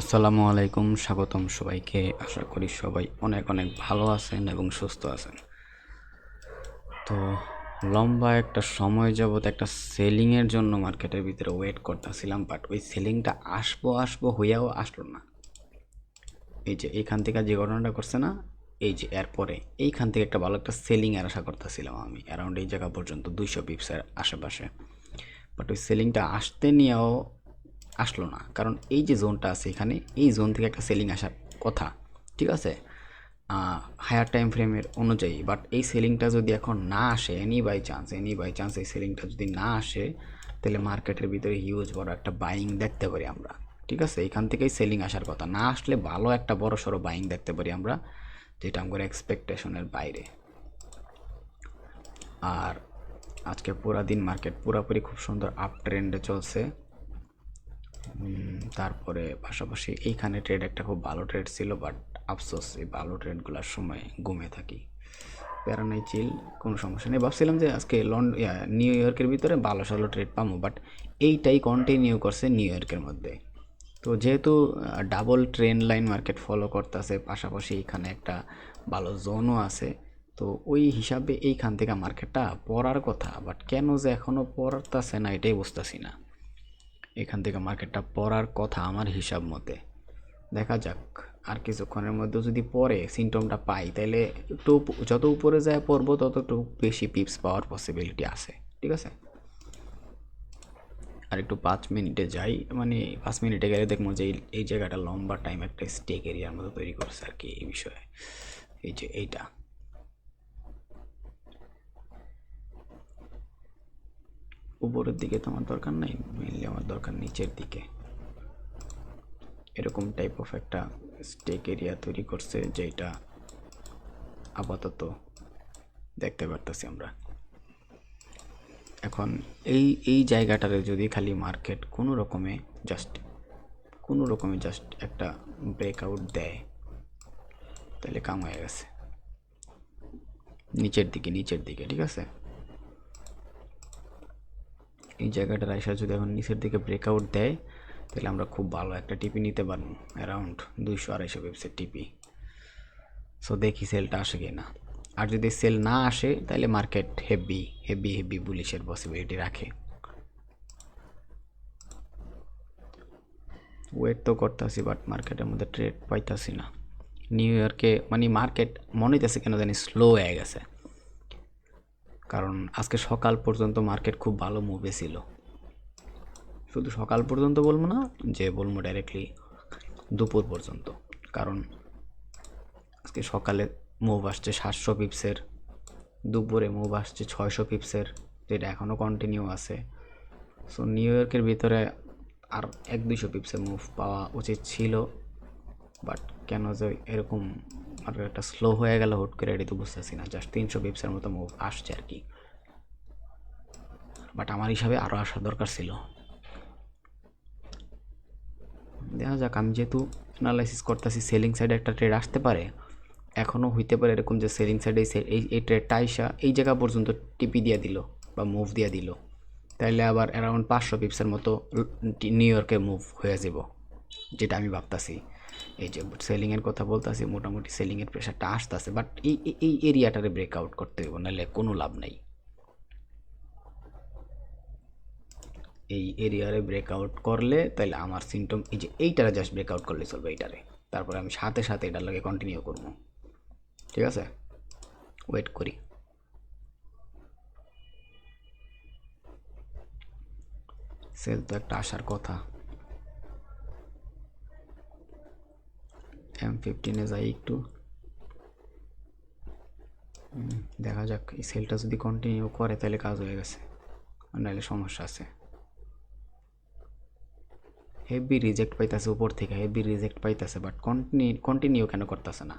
আসসালামু আলাইকুম, স্বাগতম সবাইকে। আশা করি সবাই অনেক অনেক ভালো আছেন এবং সুস্থ আছেন। তো লম্বা একটা সময় যাবত একটা সেলিংয়ের জন্য মার্কেটের ভিতরে ওয়েট করতেছিলাম বাট ওই সেলিংটা আসব আসব হইয়াও আসলো না। এই যে এইখান থেকে যে ঘটনাটা করছে না, এই যে এরপরে এইখান থেকে একটা ভালো একটা সেলিংয়ের আশা করতেছিলাম আমি অ্যারাউন্ড এই জায়গা পর্যন্ত দুইশো পিপসের আশেপাশে। বাট ওই সেলিংটা আসতে নিয়েও আসলো না। কারণ এই যে জোনটা আছে এখানে, এই জোন থেকে একটা সেলিং আসার কথা, ঠিক আছে? হায়ার টাইম ফ্রেমের অনুযায়ী। বাট এই সেলিংটা যদি এখন না আসে any by chance any by chance এই সেলিংটা যদি না আসে, তাহলে মার্কেটের ভিতরে হিউজ বড় একটা বাইং দেখতে পারি আমরা, ঠিক আছে? এখান থেকেই সেলিং আসার কথা। না আসলে ভালো একটা বড় সড়ো বাইং দেখতে পারি আমরা, যেটা আমার এক্সপেকটেশনের বাইরে। আর আজকে পুরা দিন মার্কেট পুরোপুরি খুব সুন্দর আপ ট্রেন্ডে চলছে। তারপরে পাশাপাশি এইখানে ট্রেড একটা খুব ভালো ট্রেড ছিল বাট আফসোস, এই ভালো ট্রেডগুলোর সময় ঘুমে থাকি। প্যারা নাই চিল, কোনো সমস্যা নেই। ভাবছিলাম যে আজকে লন্ড নিউ ইয়র্কের ভিতরে ভালো সালো ট্রেড পাবো বাট এইটাই কন্টিনিউ করছে নিউ ইয়র্কের মধ্যে। তো যেহেতু double trend line market follow করতেছে, পাশাপাশি এখানে একটা ভালো জোনও আছে, তো ওই হিসাবে এইখান থেকে মার্কেটটা পড়ার কথা বাট কেন যে এখনও পড়ারতাছে না, এটাই বুঝতেছি না। এখান থেকে মার্কেটটা পড়ার কথা আমার হিসাব মতে। দেখা যাক, আর কিছুক্ষণের মধ্যে যদি পরে সিমটমটা পাই তাহলে একটু যত উপরে যায় পড়ব তত একটু বেশি পিপস পাওয়ার পসিবিলিটি আছে, ঠিক আছে? আর একটু পাঁচ মিনিটে যাই মানে পাঁচ মিনিটে গেলে দেখব যে এই- জায়গাটা লম্বা টাইম একটা স্টেক এরিয়ার মতো তৈরি করছে আর কি এই বিষয়ে। এই যে এইটা। উপরের দিকে তো আমার দরকার নাই মেনলি আমার দরকার নিচের দিকে। এরকম টাইপ অফ একটা স্টেক এরিয়া তৈরি করছে যেটা আপাতত দেখতে পারতেছি আমরা। এখন এই এই জায়গাটারে যদি খালি মার্কেট কোনো রকমে জাস্ট কোনো রকমে জাস্ট একটা ব্রেকআউট দেয়, তাহলে কাম হয়ে গেছে। নিচের দিকে নিচের দিকে, ঠিক আছে? এই জায়গাটার আইসা যদি এখন নিচের দিকে ব্রেকআউট দেয়, তাহলে আমরা খুব ভালো একটা টিপি নিতে পারব অ্যারাউন্ড দুইশো আড়াইশো ওয়েবসাইট টিপি সো দেখি সেলটা আসে কি না আর যদি সেল না আসে, তাহলে মার্কেট হেভি হেভি হেভি বুলিশের পসিবিলিটি রাখে। ওয়েট তো করতেছি বাট মার্কেটের মধ্যে ট্রেড পাইতাছি না। নিউ ইয়র্কে মানে মার্কেট মনে হইতেছে কেন জানি স্লো হয়ে গেছে। কারণ আজকে সকাল পর্যন্ত মার্কেট খুব ভালো মুভে ছিল। শুধু সকাল পর্যন্ত বলব না, যে বলব ডাইরেক্টলি দুপুর পর্যন্ত। কারণ আজকে সকালে মুভ আসছে সাতশো পিপসের দুপুরে মুভ আসছে ছয়শো পিপসের যেটা এখনও কন্টিনিউ আছে। সো নিউ ইয়র্কের ভিতরে আর এক দুইশো পিপসের মুভ পাওয়া উচিত ছিল। বাট কেন যে এরকম মার্কেটটা স্লো হয়ে গেল, হুট করে এটি তো বুঝতেছি না। জাস্ট তিনশো পিপসের মতো মুভ আসছে আর কি। বাট আমার হিসাবে আরও আসার দরকার ছিল। দেখা যাক, আমি যেহেতু অ্যানালাইসিস করতেছি সেলিং সাইডে একটা ট্রেড আসতে পারে। এখনও হইতে পারে এরকম যে সেলিং সাইডে এই এই ট্রেডটা আইসা এই জায়গা পর্যন্ত টিপি দিয়ে দিল বা মুভ দিয়ে দিল। তাইলে আবার অ্যারাউন্ড পাঁচশো পিপসের মতো নিউ ইয়র্কে মুভ হয়ে যাব যেটা আমি ভাবতাছি। এই যে সেলিংয়ের কথা বলতেছি, মোটামুটি সেলিংয়ের প্রেশারটা আসতেছে বাট এই, এই- এরিয়াটারে ব্রেকআউট করতে হবে নাহলে কোনো লাভ নেই। এই এরিয়ারে ব্রেকআউট করলে তাহলে আমার সিমটম এই যে এইটারে জাস্ট ব্রেকআউট করলে চলবে এইটারে। তারপরে আমি সাথে সাথে এটার লাগে কন্টিনিউ করব। ঠিক আছে? ওয়েট করি। সেল তো একটা আসার কথা। এম ফিফটিনে যাই একটু। দেখা যাক, এই সেলটা যদি কন্টিনিউ করে তাহলে কাজ হয়ে গেছে। নাহলে সমস্যা আছে। হেভি রিজেক্ট পাইতেছে উপর থেকে হেভি রিজেক্ট পাইতেছে বাট কন্টিনিউ কন্টিনিউ কেন করতেছে না?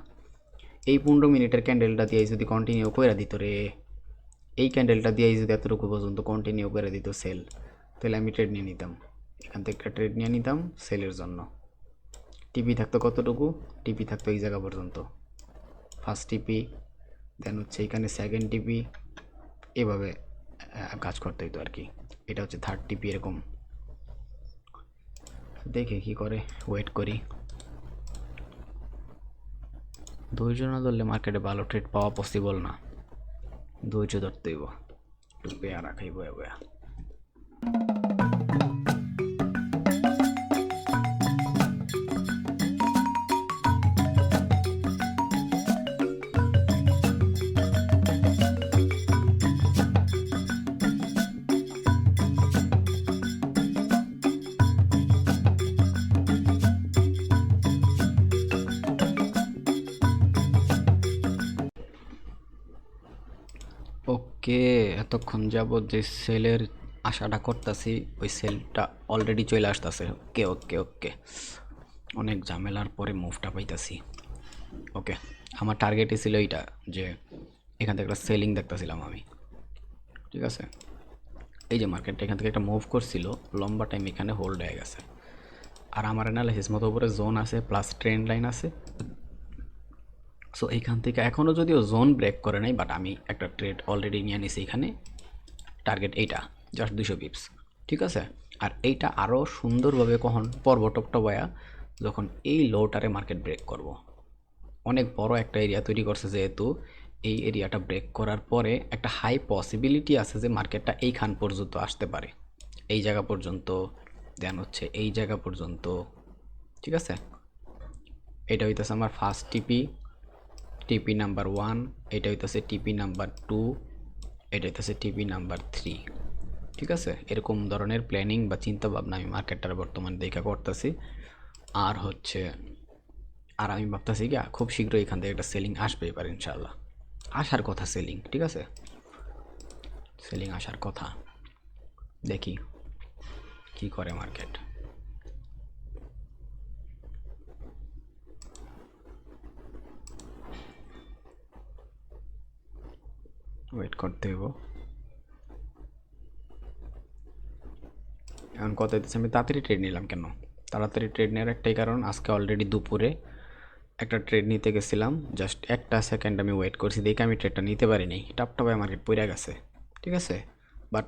এই পনেরো মিনিটের ক্যান্ডেলটা দিয়ে যদি কন্টিনিউ করে দিত রে, এই ক্যান্ডেলটা দিয়ে যদি এতটুকু পর্যন্ত কন্টিনিউ করে দিত সেল তাহলে আমি ট্রেড নিয়ে নিতাম। এখান থেকে একটা ট্রেড নিয়ে নিতাম সেলের জন্য। টিপি থাকতো কতটুকু? টিপি থাকতো এই জায়গা পর্যন্ত। ফার্স্ট টিপি দেন হচ্ছে এখানে সেকেন্ড টিপি, এভাবে কাজ করতে হইতো আর কি। এটা হচ্ছে থার্ড টিপি এরকম। দেখে কি করে ওয়েট করি। ধৈর্য না ধরলে মার্কেটে ভালো ট্রেড পাওয়া পসিবল না। ধৈর্য ধরতে হইব। একটু পেয়ারা খাইব বয়া। ওকে এতক্ষণ যাবত যে সেলের আশাটা করতেছি, ওই সেলটা অলরেডি চলে আসতেছে। ওকে ওকে ওকে। অনেক ঝামেলার পরে মুভটা পাইতাছি। ওকে, আমার টার্গেটই ছিল এইটা, যে এখান থেকে একটা সেলিং দেখতেছিলাম আমি। ঠিক আছে? এই যে মার্কেটটা এখান থেকে একটা মুভ করছিল, লম্বা টাইম এখানে হোল্ড হয়ে গেছে। আর আমার অ্যানালাইসিস মতো উপরে জোন আছে প্লাস ট্রেন্ড লাইন আছে। সো এইখান থেকে এখনও যদিও জোন ব্রেক করে নাই বাট আমি একটা ট্রেড অলরেডি নিয়ে নিছি এখানে। টার্গেট এইটা জাস্ট দুশো পিপস ঠিক আছে? আর এইটা আরও সুন্দরভাবে কখন পর্ব টপটবায়া যখন এই লোটারে মার্কেট ব্রেক করব। অনেক বড় একটা এরিয়া তৈরি করছে যেহেতু, এই এরিয়াটা ব্রেক করার পরে একটা হাই পসিবিলিটি আছে যে মার্কেটটা এইখান পর্যন্ত আসতে পারে। এই জায়গা পর্যন্ত দেন হচ্ছে এই জায়গা পর্যন্ত, ঠিক আছে? এটা হইতেছে আমার first TP TP number one এটা হইতেছে টিপি নাম্বার টু এটা হইতেছে টিপি নাম্বার থ্রি ঠিক আছে? এরকম ধরনের প্ল্যানিং বা চিন্তা ভাবনা আমি মার্কেটটার বর্তমানে দেখা করতেছি। আর হচ্ছে, আর আমি ভাবতেছি কি খুব শীঘ্রই এখান থেকে একটা সেলিং আসবে এবার ইনশাল্লাহ আসার কথা সেলিং ঠিক আছে? সেলিং আসার কথা। দেখি কি করে মার্কেট ওয়েট করতে হইব এখন কত হইতেছে? আমি তাড়াতাড়ি ট্রেড নিলাম কেন? তাড়াতাড়ি ট্রেড নেওয়ার একটাই কারণ, আজকে অলরেডি দুপুরে একটা ট্রেড নিতে গেছিলাম। জাস্ট একটা সেকেন্ড আমি ওয়েট করছি, দেখে আমি ট্রেডটা নিতে পারিনি টাপটাপায় মার্কেট পড়ে গেছে, ঠিক আছে? বাট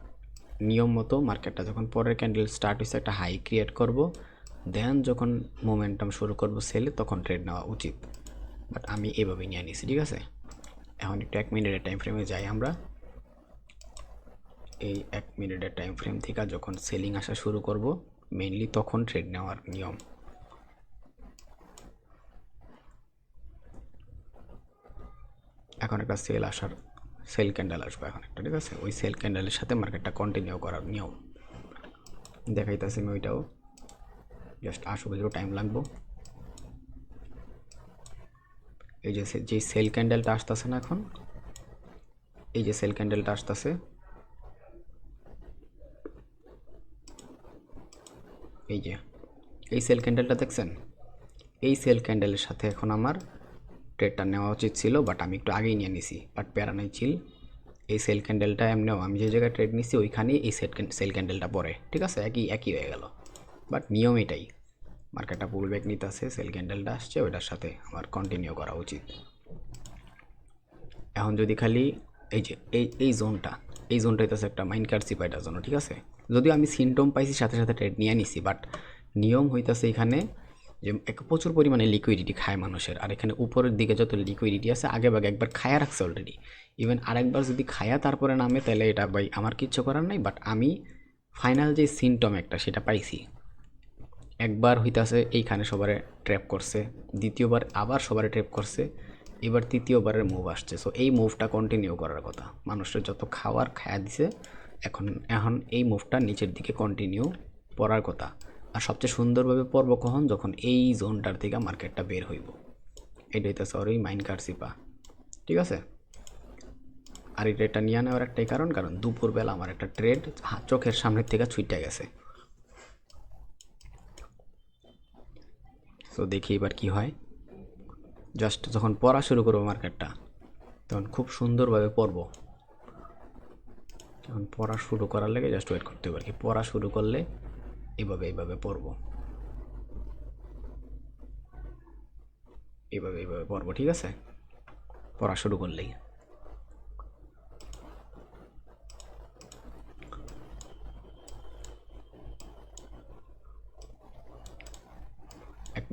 নিয়ম মতো মার্কেটটা যখন পরের ক্যান্ডেল স্টার্ট হয়েছে একটা হাই ক্রিয়েট করব। দেন যখন মোমেন্টাম শুরু করব সেলে তখন ট্রেড নেওয়া উচিত। বাট আমি এভাবেই নিয়ে নিছি, ঠিক আছে? এখন একটু এক মিনিটের টাইম ফ্রেমে যাই আমরা। এই এক মিনিটের টাইম ফ্রেম থেকে যখন সেলিং আসা শুরু করব মেইনলি তখন ট্রেড নেওয়ার নিয়ম। এখন একটা সেল আসার সেল ক্যান্ডেল আসবে এখন একটা, ঠিক আছে? ওই সেল ক্যান্ডেলের সাথে মার্কেটটা কন্টিনিউ করার নিয়ম। দেখাইতেছি আমি ওইটাও। জাস্ট আসুক একটু টাইম লাগবো। এই যে যে সেল ক্যান্ডেলটা আসতেছে না এখন, এই যে সেল ক্যান্ডেলটা আসতেছে, এই যে, এই সেল ক্যান্ডেলটা দেখছেন? এই সেল ক্যান্ডেলের সাথে এখন আমার ট্রেডটা নেওয়া উচিত ছিল বাট আমি একটু আগেই নিয়ে নিছি বাট প্যারা নাই ছিল এই সেল ক্যান্ডেলটা এমনিও আমি যে জায়গায় ট্রেড নিছি, ওইখানেই এই সেল সেল ক্যান্ডেলটা পরে ঠিক আছে? একই একই হয়ে গেল বাট নিয়ম এটাই। মার্কেটটা পুল ব্যাক নিতে আসে সেল ক্যান্ডেলটা আসছে, ওইটার সাথে আমার কন্টিনিউ করা উচিত। এখন যদি খালি এই যে, এই এই জোনটা এই জোনটা হইতেছে একটা মাইন্ড কার্সি পাইটার জন্য ঠিক আছে? যদিও আমি সিনটম পাইছি, সাথে সাথে ট্রেড নিয়ে নিছি বাট নিয়ম হইতেছে এখানে যে এক, প্রচুর পরিমাণে লিকুইডিটি খায় মানুষের, আর এখানে উপরের দিকে যত লিকুইডিটি আছে, আগে ভাগে একবার খায়া রাখছে অলরেডি ইভেন আরেকবার যদি খায়া তারপরে নামে, তাহলে এটা ভাই, আমার কিচ্ছু করার নাই বাট আমি ফাইনাল যে সিনটম একটা, সেটা পাইছি। একবার হইতাছে এইখানে সবারে ট্র্যাপ করছে, দ্বিতীয়বার আবার সবারে ট্র্যাপ করছে, এবার তৃতীয়বারের মুভ আসছে। সো এই মুভটা কন্টিনিউ করার কথা। মানুষের যত খাওয়ার খায়া দিছে, এখন এখন এই মুভটা নিচের দিকে কন্টিনিউ পড়ার কথা। আর সবচেয়ে সুন্দরভাবে পড়ব কখন? যখন এই জোনটার থেকে মার্কেটটা বের হইব। এটা হইতেছে ওর এই মাইন কার্সিপা ঠিক আছে? আর এই ট্রেডটা নিয়ে নেওয়ার একটাই কারণ কারণ দুপুরবেলা আমার একটা ট্রেড চোখের সামনের থেকে ছুটে গেছে। তো দেখি এবার কি হয়। জাস্ট যখন পড়া শুরু করব মার্কেটটা তখন খুব সুন্দরভাবে পড়ব। যখন পড়া শুরু করার লাগে জাস্ট ওয়েট করতে কি। পড়া শুরু করলে এভাবে এইভাবে পড়ব। এভাবে এইভাবে পড়ব, ঠিক আছে? পড়া শুরু করলেই।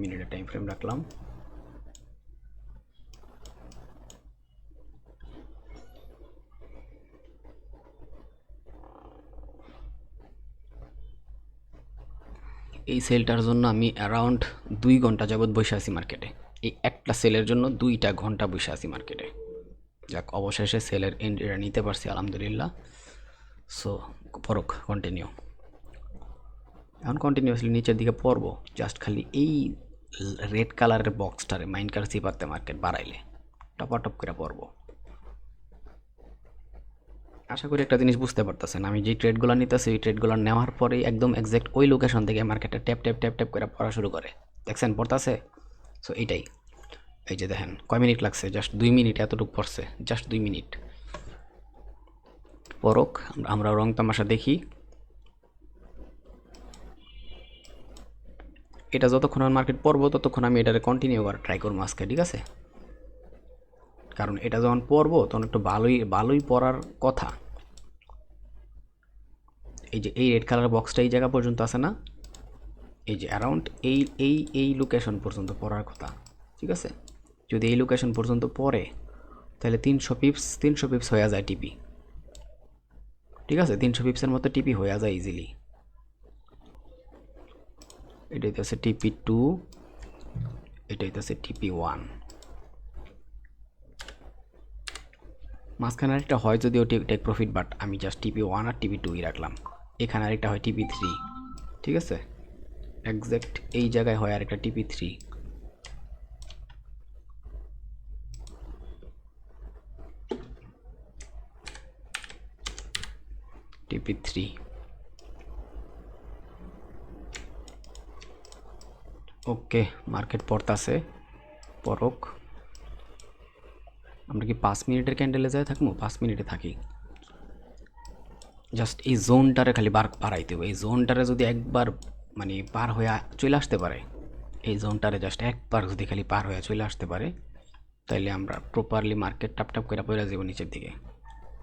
মিনিটের টাইম ফ্রেম রাখলাম এই সেলটার জন্য আমি অ্যারাউন্ড দুই ঘণ্টা যাবৎ বসে আছি মার্কেটে এই একটা সেলের জন্য দুইটা ঘণ্টা বসে আছি মার্কেটে যাক, অবশেষে সেলের এন্ট্রিটা নিতে পারছি, আলহামদুলিল্লাহ। সো পরক কন্টিনিউ এখন কন্টিনিউয়াসলি নিচের দিকে পড়ব জাস্ট খালি এই রেড কালারের বক্সটারে মাইন্ড কার সিপারতে মার্কেট বাড়াইলে, টপাটপ করে পড়ব আশা করি একটা জিনিস বুঝতে পারতেছেন, আমি যে ট্রেডগুলো নিতেছি, ওই ট্রেডগুলো নেওয়ার পরেই একদম এক্স্যাক্ট ওই লোকেশন থেকে মার্কেটে ট্যাপ ট্যাপ ট্যাপ ট্যাপ করে পড়া শুরু করে। দেখছেন, পড়তেছে? সো এইটাই। এই যে দেখেন, কয় মিনিট লাগছে? জাস্ট দুই মিনিট এতটুকু পড়ছে জাস্ট দুই মিনিট। পরক আমরা রং তামাশা দেখি। এটা যতক্ষণ আমি মার্কেট পড়ব, ততক্ষণ আমি এটারে কন্টিনিউ করার ট্রাই করব আজকে, ঠিক আছে? কারণ এটা যখন পড়ব, তখন একটু ভালোই ভালোই পড়ার কথা। এই যে এই রেড কালার বক্সটা এই জায়গা পর্যন্ত আছে না? এই যে অ্যারাউন্ড এই এই এই লোকেশন পর্যন্ত পড়ার কথা, ঠিক আছে? যদি এই লোকেশন পর্যন্ত পড়ে, তাহলে তিনশো পিপস তিনশো পিপস হয়ে যায় টিপি ঠিক আছে? তিনশো পিপসের মতো টিপি হয়ে যায় ইজিলি এটা হইতেছে টিপি টু এটা হইতেছে টিপি ওয়ান মাঝখানে আরেকটা হয় যদিও টেক প্রফিট বাট আমি জাস্ট টিপি ওয়ান আর টিপি টুই রাখলাম। এখানে আরেকটা হয় টিপি থ্রি ঠিক আছে? একজ্যাক্ট এই জায়গায় হয় আরেকটা TP three TP three okay, market পড়তাছে। পরক আমরা কি পাঁচ মিনিটের ক্যান্ডেলে যাই থাকব? পাঁচ মিনিটে থাকি। জাস্ট এই জোনটারে খালি বার, বাড়াইতে হবে। এই জোনটারে যদি একবার মানে পার হয়ে চলে আসতে পারে, এই জোনটারে জাস্ট একবার যদি খালি পার হয়ে চলে আসতে পারে, তাইলে আমরা প্রপারলি মার্কেট টাপ টাপ করে পড়ে যাব নিচের দিকে।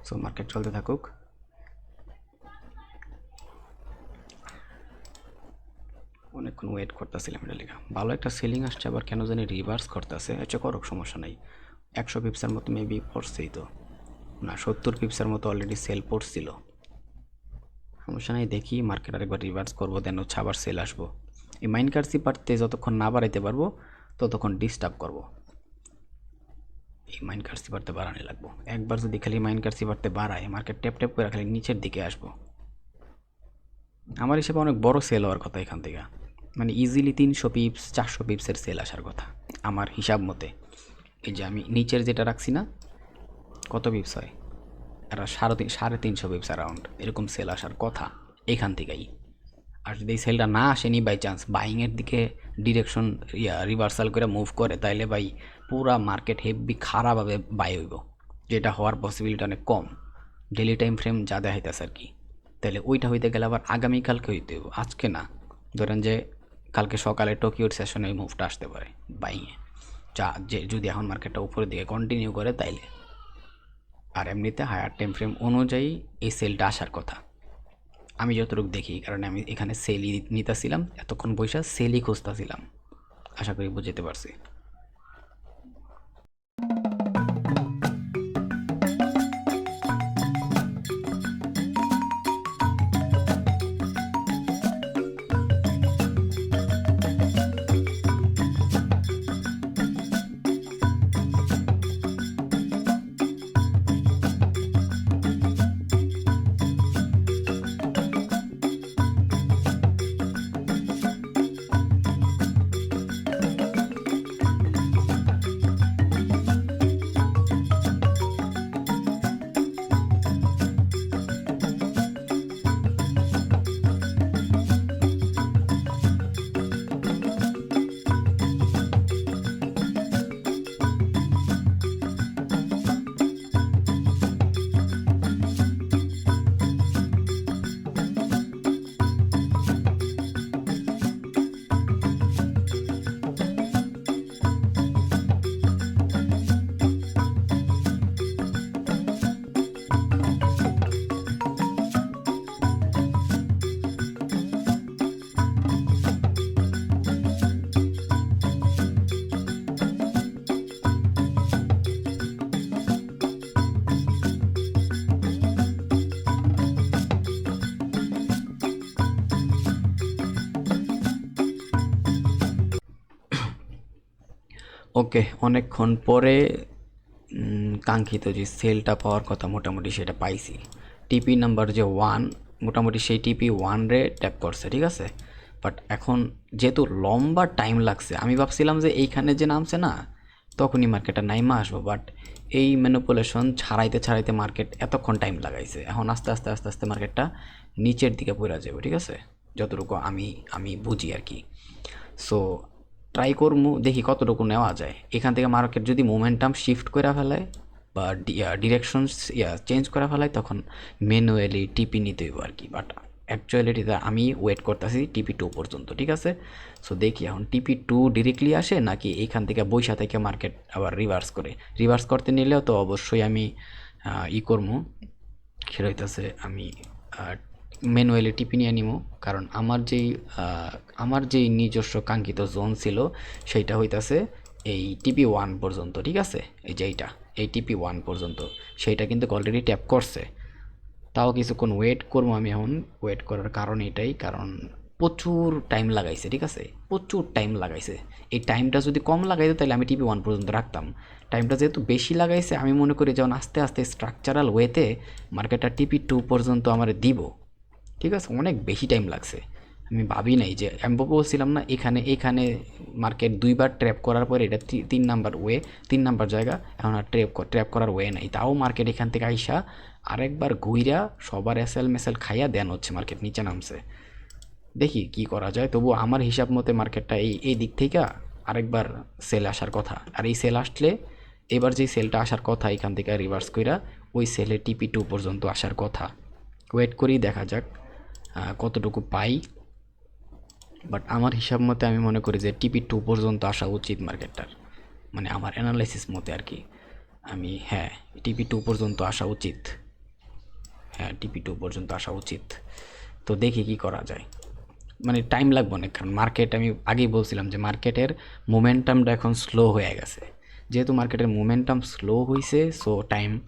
সো মার্কেট চলতে থাকুক। অনেকক্ষণ ওয়েট করতেছিলাম এটা লেখা ভালো একটা সেলিং আসছে, আবার কেন জানি রিভার্স করতেছে। আচ্ছা করুক, সমস্যা নাই। একশো পিপসের মতো মেবি পড়ছেই তো। না, সত্তর পিপসের মতো অলরেডি সেল পড়ছিল। সমস্যা নাই, দেখি মার্কেট আরেকবার রিভার্স করব দেন হচ্ছে আবার সেল আসব। এই মাইন্ড কার্সি পারতে যতক্ষণ না বাড়াইতে পারব, ততক্ষণ ডিস্টার্ব করব। এই মাইন্ড কার্সি পারতে বাড়ানো লাগবো। একবার যদি খালি মাইন্ড কার্সি পারতে বাড়ায় মার্কেট ট্যাপ ট্যাপ করে খালি নিচের দিকে আসব। আমার হিসেবে অনেক বড় সেল হওয়ার কথা এখান থেকে। মানে ইজিলি তিনশো পিপস চারশো পিপসের সেল আসার কথা, আমার হিসাব মতে। এই যে আমি নিচের যেটা রাখছি না, কত পিপস হয়? এটা সাড়ে তিন, সাড়ে তিনশো পিপস অ্যারাউন্ড এরকম সেল আসার কথা এখান থেকেই। আর যদি সেলটা না আসেনি বাই চান্স বাইংয়ের দিকে ডিরেকশন ইয়া রিভার্সাল করে মুভ করে, তাইলে ভাই পুরা মার্কেট হেভি খারাপভাবে বাই হইব, যেটা হওয়ার পসিবিলিটি অনেক কম। ডেলি টাইম ফ্রেম যা দেখাইতেছে আর কি। তাহলে ওইটা হইতে গেলে আবার আগামীকালকে হইতে হইব, আজকে না। ধরেন যে কালকে সকালে টোকিওর সেশনে ওই মুভটা আসতে পারে বাইয়ে যা, যে, যদি এখন মার্কেটটা উপরের দিকে কন্টিনিউ করে, তাইলে। আর এমনিতে হায়ার টাইম ফ্রেম অনুযায়ী এই সেলটা আসার কথা। আমি যতটুকু দেখি কারণ আমি এখানে সেলই নিতেছিলাম, এতক্ষণ পয়সা সেলই খুঁজতেছিলাম। আশা করি বুঝতে পারছি। ওকে, অনেকক্ষণ পরে কাঙ্ক্ষিত যে সেলটা পাওয়ার কথা মোটামুটি সেটা পাইছি। টিপি নাম্বার যে ওয়ান মোটামুটি সেই টিপি ওয়ান রে ট্যাপ করছে, ঠিক আছে? বাট এখন যেহেতু লম্বা টাইম লাগছে, আমি ভাবছিলাম যে এইখানে যে নামছে না, তখনই মার্কেটটা নাইমা আসব বাট এই ম্যানুপুলেশন ছাড়াইতে ছাড়াইতে মার্কেট এতক্ষণ টাইম লাগাইছে। এখন আস্তে আস্তে আস্তে আস্তে মার্কেটটা নিচের দিকে পড়ে যাবে, ঠিক আছে? যতটুকু আমি আমি বুঝি আর কি। সো ট্রাই করব দেখি কতটুকু নেওয়া যায়। এখান থেকে মার্কেট যদি মোমেন্টাম শিফট করে ফেলায় বা ডিরেকশন ইয়া চেঞ্জ করে ফেলায়, তখন ম্যানুয়ালি টিপি নিতে হইব আর কি বাট অ্যাকচুয়ালিটিতে আমি ওয়েট করতেছি টিপি টু পর্যন্ত, ঠিক আছে? সো দেখি এখন টিপি টু ডিরেক্টলি আসে নাকি এইখান থেকে বৈশা থেকে মার্কেট আবার রিভার্স করে? রিভার্স করতে নিলেও তো অবশ্যই আমি ই করব সেটা আমি ম্যানুয়ালি টিপি নিয়ে নিব কারণ আমার যেই আমার যেই নিজস্ব কাঙ্ক্ষিত জোন ছিল, সেইটা হইতাছে এই টিপি ওয়ান পর্যন্ত, ঠিক আছে? এই যে এইটা, এই টিপি ওয়ান পর্যন্ত, সেইটা কিন্তু অলরেডি ট্যাপ করছে। তাও কিছুক্ষণ ওয়েট করব আমি এখন ওয়েট করার কারণ এটাই, কারণ প্রচুর টাইম লাগাইছে, ঠিক আছে? প্রচুর টাইম লাগাইছে। এই টাইমটা যদি কম লাগাইতো তাহলে আমি টিপি ওয়ান পর্যন্ত রাখতাম। টাইমটা যেহেতু বেশি লাগাইছে, আমি মনে করি যেমন আস্তে আস্তে স্ট্রাকচারাল ওয়েতে মার্কেটটা টিপি টু পর্যন্ত আমার দিব। ঠিক আছে? অনেক বেশি টাইম লাগছে। আমি ভাবি নাই যে, আমি বলছিলাম না, এখানে এখানে মার্কেট দুইবার ট্র্যাপ করার পরে এটা তিন নাম্বার ওয়ে তিন নাম্বার জায়গা, এখন আর ট্র্যাপ ট্র্যাপ করার ওয়ে নাই। তাও মার্কেট এখান থেকে আইসা আরেকবার ঘুইরা সবার এসএল মেসেল খাইয়া দেন হচ্ছে মার্কেট নিচে নামছে। দেখি কি করা যায়। তবু আমার হিসাব মতে মার্কেটটা এই এই দিক থেকে আরেকবার সেল আসার কথা। আর এই সেল আসলে এবার যেই সেলটা আসার কথা, এখান থেকে রিভার্স কইরা ওই সেলে টিপি টু পর্যন্ত আসার কথা। ওয়েট করেই দেখা যাক। কতটুকু পাই। বাট আমার হিসাব মতে আমি মনে করি যে টিপি টু পর্যন্ত আসা উচিত মার্কেটটার মানে আমার অ্যানালাইসিস মতে আর কি। আমি হ্যাঁ টিপি টু পর্যন্ত আসা উচিত। হ্যাঁ টিপি টু পর্যন্ত আসা উচিত। তো দেখি কি করা যায়। মানে টাইম লাগবে অনেক, কারণ মার্কেট আমি আগেই বলছিলাম যে মার্কেটের মোমেন্টামটা এখন স্লো হয়ে গেছে। যেহেতু মার্কেটের মোমেন্টাম স্লো হয়েছে সো টাইম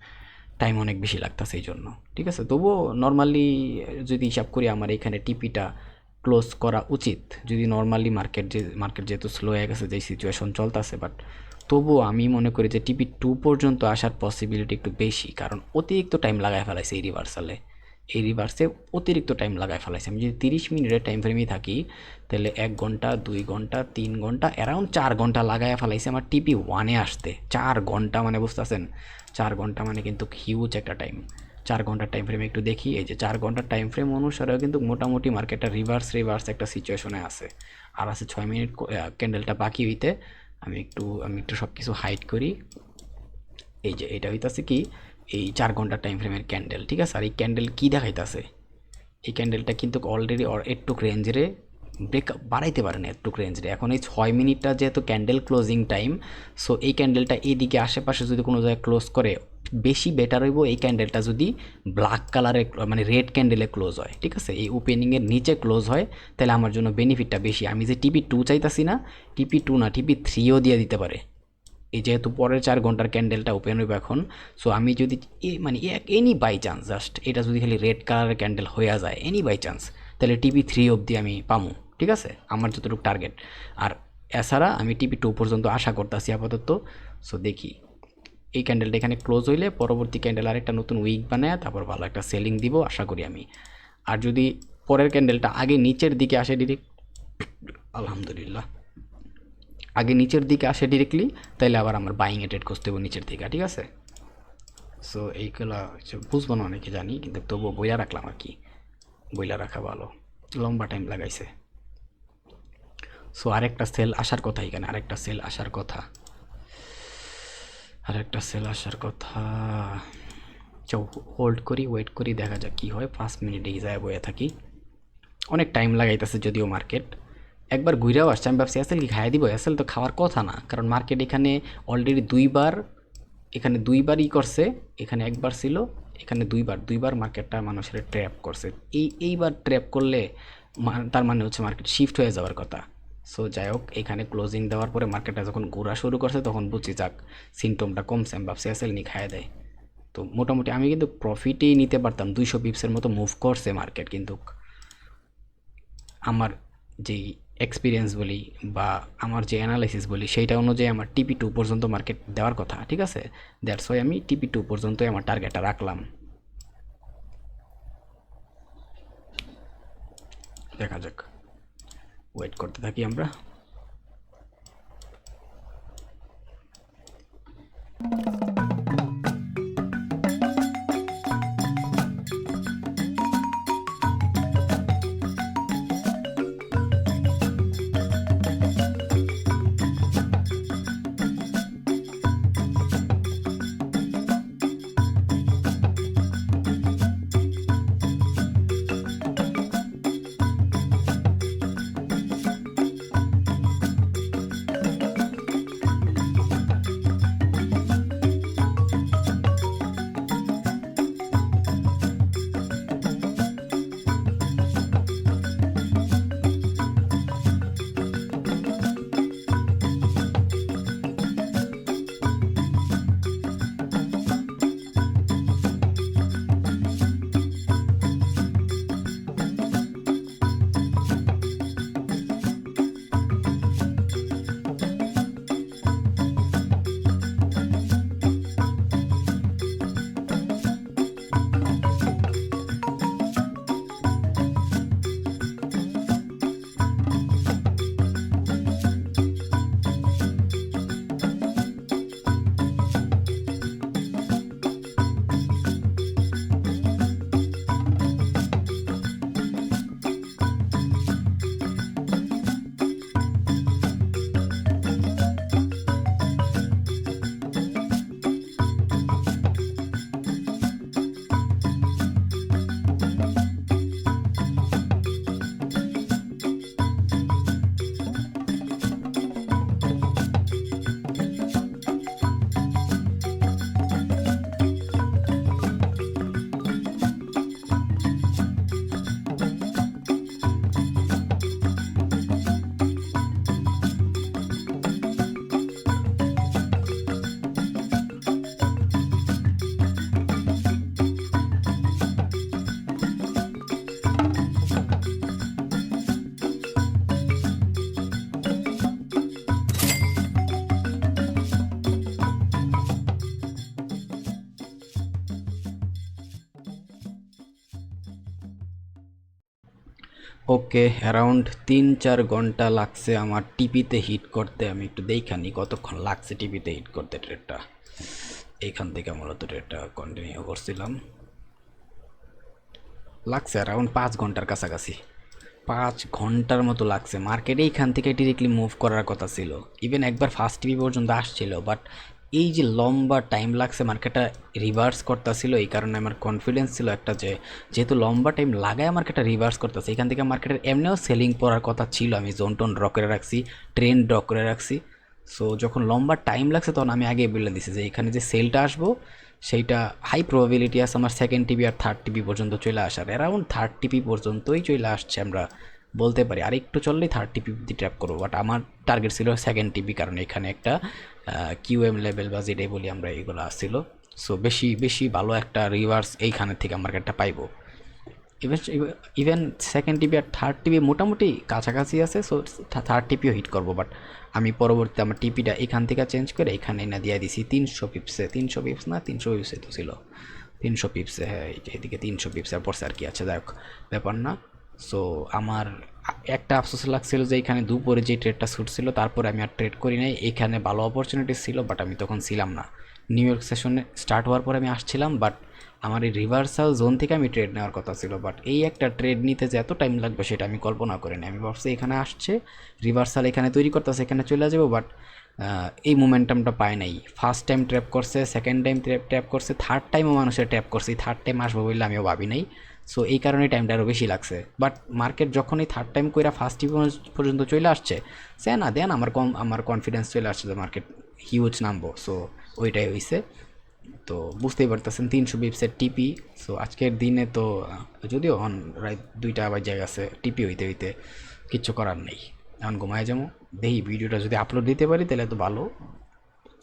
টাইম অনেক বেশি লাগতেছে এই জন্য ঠিক আছে? তবুও নর্মালি যদি হিসাব করি আমার এখানে টিপিটা ক্লোজ করা উচিত। যদি নর্মালি মার্কেট যে মার্কেট যেহেতু স্লো হয়ে গেছে যে সিচুয়েশন চলতেছে বাট তবুও আমি মনে করি যে টিপি টু পর্যন্ত আসার পসিবিলিটি একটু বেশি, কারণ অতিরিক্ত টাইম লাগায় ফেলাইছে এই রিভার্সালে এই রিভার্সে অতিরিক্ত টাইম লাগায় ফেলাইছে। আমি যদি তিরিশ মিনিটের টাইম ফ্রেমেই থাকি, তাহলে এক ঘণ্টা, দুই ঘণ্টা, তিন ঘণ্টা অ্যারাউন্ড চার ঘণ্টা লাগায় ফেলাইছে আমার টিপি ওয়ানে আসতে। চার ঘণ্টা মানে বুঝতেছেন? চার ঘণ্টা মানে কিন্তু হিউজ একটা টাইম চার ঘণ্টার টাইম ফ্রেমে একটু দেখি, এই যে চার ঘণ্টার টাইম ফ্রেম অনুসারেও কিন্তু মোটামুটি মার্কেটটা রিভার্স রিভার্স একটা সিচুয়েশনে আছে। আর আছে ছয় মিনিট ক্যান্ডেলটা বাকি হইতে, আমি একটু আমি একটু সব কিছু হাইড করি। এই যে, এটা হইতাছে কি এই চার ঘণ্টার টাইম ফ্রেমের ক্যান্ডেল ঠিক আছে? আর এই ক্যান্ডেল কী দেখাইতাছে? এই ক্যান্ডেলটা কিন্তু অলরেডি একটু রেঞ্জরে ব্রেক বাড়াইতে পারে না একটু রেঞ্জরে এখন এই ছয় মিনিটটা যেহেতু ক্যান্ডেল ক্লোজিং টাইম সো এই ক্যান্ডেলটা এইদিকে আশেপাশে যদি কোনো জায়গায় ক্লোজ করে, বেশি বেটার হইব এই ক্যান্ডেলটা যদি ব্ল্যাক কালারে মানে রেড ক্যান্ডেলে ক্লোজ হয়, ঠিক আছে? এই ওপেনিংয়ের নিচে ক্লোজ হয়, তাহলে আমার জন্য বেনিফিটটা বেশি। আমি যে টিপি টু চাইতাছি না টিপি টু না টিপি থ্রিও দিয়ে দিতে পারে। এই যেহেতু পরের চার ঘণ্টার ক্যান্ডেলটা ওপেন হইব এখন সো আমি যদি মানে এনি বাই চান্স জাস্ট এটা যদি খালি রেড কালারের ক্যান্ডেল হয়ে যায় এনি বাই চান্স তাহলে টিভি থ্রি অবধি আমি পামু, ঠিক আছে? আমার যতটুকু টার্গেট আর এছাড়া আমি টিভি টু পর্যন্ত আশা করতেছি আপাতত সো দেখি। এই ক্যান্ডেলটা এখানে ক্লোজ হইলে পরবর্তী ক্যান্ডেল আরেকটা নতুন উইক বানায় তারপর ভালো একটা সেলিং দিব, আশা করি আমি। আর যদি পরের ক্যান্ডেলটা আগে নিচের দিকে আসে ডিরেক্ট আলহামদুলিল্লাহ। আগে নিচের দিকে আসে ডিরেক্টলি তাহলে আবার আমার বাইং এ ট্রেড করতে হবে নিচের দিকে, ঠিক আছে? সো এইগুলো বুঝব না অনেকে জানি, কিন্তু তবুও বইয়া রাখলাম আর কি। বইলা রাখা ভালো। লম্বা টাইম লাগাইছে। সো আরেকটা সেল আসার কথা এখানে, আরেকটা সেল আসার কথা। আরেকটা সেল আসার কথা। চৌ হোল্ড করি ওয়েট করি, দেখা যাক কী হয়। পাঁচ মিনিটেই যায় বয়ে থাকি। অনেক টাইম লাগাইতেছে যদিও মার্কেট একবার ঘুরেও আসছে, আমি ভাবছি এসএল কি খাইয়ে দিব? এসএল তো খাওয়ার কথা না, কারণ মার্কেট এখানে অলরেডি দুইবার, এখানে দুইবারই করছে, এখানে একবার ছিল, এখানে দুইবার দুইবার মার্কেটটা মানুষের ট্র্যাপ করছে। এই, এইবার ট্র্যাপ করলে তার মানে হচ্ছে মার্কেট শিফট হয়ে যাওয়ার কথা। সো যাই হোক, এখানে ক্লোজিং দেওয়ার পরে মার্কেটটা যখন ঘোরা শুরু করছে, তখন বুঝছি যাক সিমটমটা কমছে, আমি ভাবছি এসএল নিয়ে খাইয়ে দেয়? তো মোটামুটি আমি কিন্তু প্রফিটেই নিতে পারতাম, দুইশো পিপসের মতো মুভ করছে মার্কেট কিন্তু আমার যেই এক্সপিরিয়েন্স বলি বা আমার যে অ্যানালাইসিস বলি, সেইটা অনুযায়ী আমার টিপি টু পর্যন্ত মার্কেট দেওয়ার কথা, ঠিক আছে? দ্যাটস ওয়াই আমি টিপি টু পর্যন্তই আমার টার্গেটটা রাখলাম। দেখা যাক। ওয়েট করতে থাকি আমরা। ওকে অ্যারাউন্ড তিন চার ঘণ্টা লাগছে আমার টিপিতে হিট করতে। আমি একটু দেখানি কতক্ষণ লাগছে টিপিতে হিট করতে ট্রেডটা এইখান থেকে মূলত ট্রেডটা কন্টিনিউ করছিলাম। লাগছে অ্যারাউন্ড পাঁচ ঘণ্টার কাছাকাছি। পাঁচ ঘণ্টার মতো লাগছে। মার্কেটে এইখান থেকে ডিরেক্টলি মুভ করার কথা ছিল। ইভেন একবার ফার্স্ট টিভি পর্যন্ত আসছিল বাট এই যে লম্বা টাইম লাগছে মার্কেটটা রিভার্স করতেছিল, এই কারণে আমার কনফিডেন্স ছিল একটা যে, যেহেতু লম্বা টাইম লাগায় মার্কেটটা রিভার্স করতেছে, এখান থেকে মার্কেটের এমনিও সেলিং পড়ার কথা ছিল, আমি জোন টোন ড্র করে রাখছি ট্রেন ড্র করে রাখছি। সো যখন লম্বা টাইম লাগছে, তখন আমি আগে বলে দিছি যে, এখানে যে সেলটা আসব, সেইটা হাই প্রবাবিলিটি আছে আমার সেকেন্ড টিভি আর থার্ড টিভি পর্যন্ত চলে আসার। অ্যারাউন্ড থার্ড টিভি পর্যন্তই চলে আসছে আমরা বলতে পারি। আর একটু চললেই থার্ড দিয়ে ট্র্যাপ করব বাট আমার টার্গেট ছিল সেকেন্ড টিভি কারণ এখানে একটা কিউএম লেভেল বা যেটাই বলি আমরা এগুলো আসছিল। সো বেশি বেশি ভালো একটা রিভার্স এইখানে থেকে মার্কেটটা পাইবো। ইভেন ইভেন সেকেন্ড টিভি আর থার্ড টিভি মোটামুটি কাছাকাছি আছে সো থার্ড টিপিও হিট করব। বাট আমি পরবর্তীতে আমার টিপিটা এখান থেকে চেঞ্জ করে এখানে না দিয়ে দিছি তিনশো পিপসে তিনশো পিপস না, তিনশো পিপসে তো ছিল। তিনশো পিপসে হ্যাঁ এদিকে তিনশো পিপসের পড়ছে আর কি আছে, যাই হোক, ব্যাপার না। সো আমার একটা আফসোস লাগছিল যে এখানে দুপুরে যে ট্রেডটা শ্যুট ছিল, তারপরে আমি আর ট্রেড করি নাই। এখানে ভালো অপরচুনিটি ছিল বাট আমি তখন ছিলাম না। নিউ ইয়র্ক সেশনে স্টার্ট হওয়ার পরে আমি আসছিলাম বাট আমার এই রিভার্সাল জোন থেকে আমি ট্রেড নেওয়ার কথা ছিল। বাট এই একটা ট্রেড নিতে যে এত টাইম লাগবে, সেটা আমি কল্পনা করিনি। আমি ভাবছি এখানে আসছে রিভার্সাল এখানে তৈরি করতেছে, এখানে চলে যাব বাট এই মোমেন্টামটা পায় নাই। ফার্স্ট টাইম ট্র্যাপ করছে সেকেন্ড টাইম ট্র্যাপ ট্র্যাপ করছে থার্ড টাইমও মানুষের ট্র্যাপ করছে থার্ড টাইম আসব বললে আমিও ভাবি নাই। সো এই কারণে টাইমটা আরও বেশি লাগছে। বাট মার্কেট যখনই থার্ড টাইম কইরা ফার্স্ট পর্যন্ত চলে আসছে, সে না, দেন আমার কম আমার কনফিডেন্স চলে আসছে যে মার্কেট হিউজ নামবো। সো ওইটাই হয়েছে তো বুঝতেই পারতেছেন, তিনশো বিপসের টিপি সো আজকের দিনে তো, যদিও অন রাত দুইটা আবার জায়গা আছে টিপি হইতে হইতে, কিচ্ছু করার নেই। এখন ঘুমায় যাব। দেখি ভিডিওটা যদি আপলোড দিতে পারি, তাহলে তো ভালো।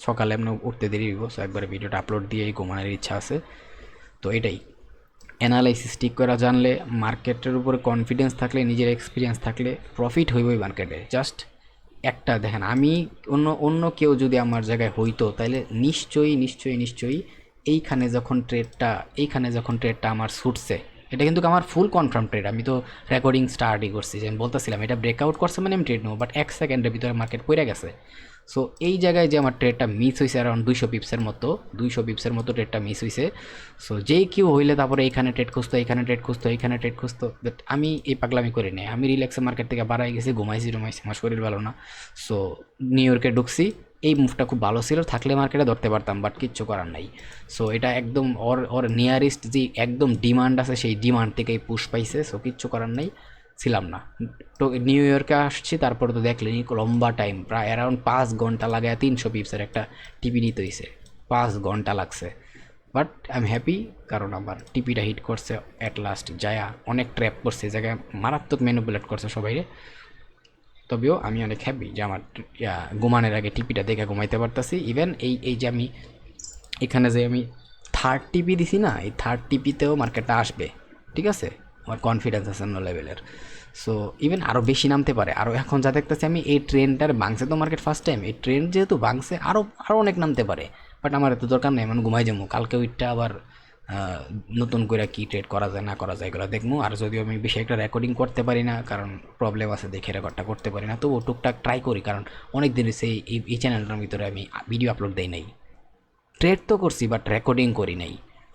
সকালে এমন উঠতে দেরি হইব সো একবারে ভিডিওটা আপলোড দিয়েই ঘুমানোর ইচ্ছা আছে। তো এটাই। অ্যানালাইসিস ঠিক করা, জানলে মার্কেটের উপরে কনফিডেন্স থাকলে, নিজের এক্সপিরিয়েন্স থাকলে প্রফিট হইবই মার্কেটে জাস্ট একটা দেখেন, আমি অন্য অন্য কেউ যদি আমার জায়গায় হইতো তাহলে নিশ্চয়ই নিশ্চয়ই নিশ্চয়ই এইখানে যখন ট্রেডটা এইখানে যখন ট্রেডটা আমার ছুটছে, এটা কিন্তু আমার ফুল কনফার্ম ট্রেড আমি তো রেকর্ডিং স্টার্টই করছি, যে আমি বলতেছিলাম, এটা ব্রেকআউট করছে মানে আমি ট্রেড নেব বাট এক সেকেন্ডের ভিতরে মার্কেট পড়ে গেছে। সো এই জায়গায় যে আমার ট্রেডটা মিস হয়েছে অ্যারাউন্ড দুইশো পিপসের মতো, দুইশো পিপসের মতো ট্রেডটা মিস হয়েছে সো যেই কেউ হইলে তারপরে এইখানে ট্রেড খুঁজতো, এইখানে ট্রেড খুঁজতো, এইখানে ট্রেড খুঁজতো। বাট আমি এই পাগলামি করি নাই। আমি রিল্যাক্সে মার্কেট থেকে বাড়াই গেছি, ঘুমাইছি ঘুমাইছি। আমার শরীর ভালো না। সো নিউ ইয়র্কে ঢুকছি। এই মুভটা খুব ভালো ছিল। থাকলে মার্কেটে ধরতে পারতাম বাট কিচ্ছু করার নাই। সো এটা একদম ওর ওর নিয়ারেস্ট যে একদম ডিমান্ড আছে, সেই ডিমান্ড থেকেই পুশ পাইছে। সো কিচ্ছু করার নাই। ছিলাম না। তো নিউ ইয়র্কে আসছি, তারপর তো দেখলেনি লম্বা টাইম প্রায় অ্যারাউন্ড পাঁচ ঘণ্টা লাগায় তিনশো পিপসের একটা টিপি নিতে হয়েছে পাঁচ ঘণ্টা লাগছে। বাট আই এম হ্যাপি কারণ আমার টিপিটা হিট করছে অ্যাট লাস্ট যায়া অনেক ট্র্যাপ করছে জায়গায় মারাত্মক ম্যানুপুলেট করছে সবাই তবেও আমি অনেক হ্যাপি যে আমার ঘুমানোর আগে টিপিটা দেখে ঘুমাইতে পারতাছি। ইভেন এই এই যে আমি, এখানে যে আমি থার্ড টিপি দিছি না, এই থার্ড টিপিতেও মার্কেটটা আসবে, ঠিক আছে? আমার কনফিডেন্স আছে অন্য লেভেলের সো ইভেন আরও বেশি নামতে পারে। আরও এখন যা দেখতেছি আমি, এই ট্রেনটার বাংসে তো মার্কেট ফার্স্ট টাইম এই ট্রেন যেহেতু বাংসে আরও আরও অনেক নামতে পারে। বাট আমার এত দরকার নেই মানে ঘুমাই যাব। কালকে ওইটা আবার নতুন করে কি ট্রেড করা যায়, না করা যায়, এগুলো দেখব। আর যদিও আমি বেশি একটা রেকর্ডিং করতে পারি না, কারণ প্রবলেম আছে, দেখে রেকর্ডটা করতে পারি না। তবুও টুকটাক ট্রাই করি, কারণ অনেক দিন সেই এই চ্যানেলটার ভিতরে আমি ভিডিও আপলোড দেই নাই। ট্রেড তো করছি বাট রেকর্ডিং করি নাই।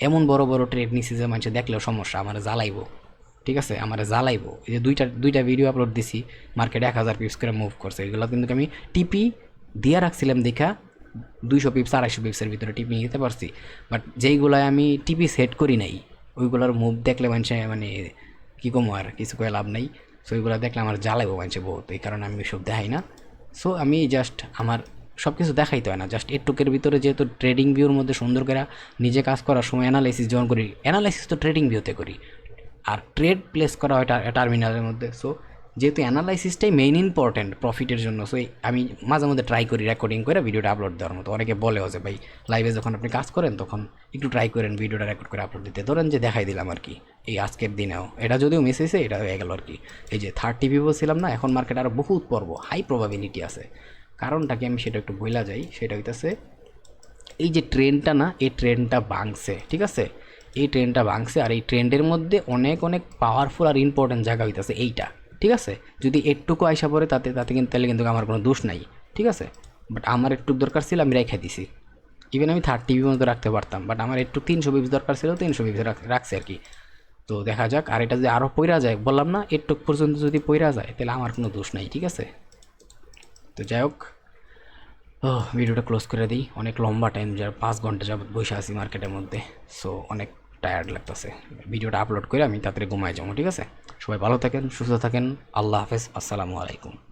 এমন বড় বড় ট্রেড নিছি যে মানুষ দেখলেও সমস্যা, আমার জ্বালাইবো। ঠিক আছে, আমার জ্বালাইবো। এই যে দুইটা দুইটা ভিডিও আপলোড দিছি মার্কেটে এক হাজার পিপস করে মুভ করছে। এগুলো কিন্তু আমি টিপি দিয়ে রাখছিলাম দেখা, দুইশো পিপস আড়াইশো পিপসের ভিতরে টিপি নিতে পারছি। বাট যেইগুলোয় আমি টিপি সেট করি নাই, ওইগুলোর মুভ দেখলে মানুষে মানে কী কমো আর, কিছু করে লাভ নাই। সো ওইগুলো দেখলে আমার জ্বালাইবো মানুষে বহুত, এই কারণে আমি সব দেখাই না। সো আমি জাস্ট আমার সব কিছু দেখাইতে হয় না জাস্ট এটুকের ভিতরে যেহেতু ট্রেডিং ভিউর মধ্যে সুন্দর করে নিজে কাজ করার সময় অ্যানালাইসিস যখন করি। অ্যানালাইসিস তো ট্রেডিং ভিউতে করি। আর ট্রেড প্লেস করা হয় টার্মিনালের মধ্যে। সো যেহেতু অ্যানালাইসিসটাই মেইন ইম্পর্ট্যান্ট প্রফিটের জন্য সো আমি মাঝে মধ্যে ট্রাই করি রেকর্ডিং করে ভিডিওটা আপলোড দেওয়ার মতো। অনেকে বলেও যে ভাই লাইভে যখন আপনি কাজ করেন, তখন একটু ট্রাই করেন ভিডিওটা রেকর্ড করে আপলোড দিতে। ধরেন যে দেখাই দিলাম আর কি, এই আজকের দিনেও। এটা যদিও মিস হয়েছে, এটা হয়ে গেল আর কি। এই যে থার্ড টিভি ছিলাম না, এখন মার্কেট আরও বহুত পর্ব হাই প্রবাবিলিটি আছে। কারণটা কি আমি সেটা একটু বইলা যাই, সেটা হইতেছে, এই যে ট্রেনটা না, এই ট্রেনটা ভাঙছে, ঠিক আছে? এই ট্রেনটা ভাঙছে আর এই ট্রেন্ডের মধ্যে অনেক অনেক পাওয়ারফুল আর ইম্পর্টেন্ট জায়গা হইতেছে এইটা, ঠিক আছে? যদি একটুকু আইসা পড়ে তাতে তাতে কিন্তু, তাহলে কিন্তু আমার কোনো দোষ নাই, ঠিক আছে? বাট আমার একটু দরকার ছিল, আমি রেখে দিছি। ইভেন আমি থার্ড টিভির মতো রাখতে পারতাম বাট আমার একটু তিনশো বিপস দরকার ছিল, তিনশো বিপস রাখছে আর কি। তো দেখা যাক, আর এটা যদি আরও পইরা যায়, বললাম না একটু পর্যন্ত যদি পইরা যায়, তাহলে আমার কোনো দোষ নাই, ঠিক আছে? তো যাই হোক ভিডিওটা ক্লোজ করে দিই। অনেক লম্বা টাইম যার পাঁচ ঘণ্টা যাবত বসে আছি মার্কেটের মধ্যে। সো অনেক টায়ার্ড লাগতেছে। ভিডিওটা আপলোড করে আমি তাড়াতাড়ি ঘুমাই যাব, ঠিক আছে? সবাই ভালো থাকেন, সুস্থ থাকেন। আল্লাহ হাফেজ। আসসালামু আলাইকুম।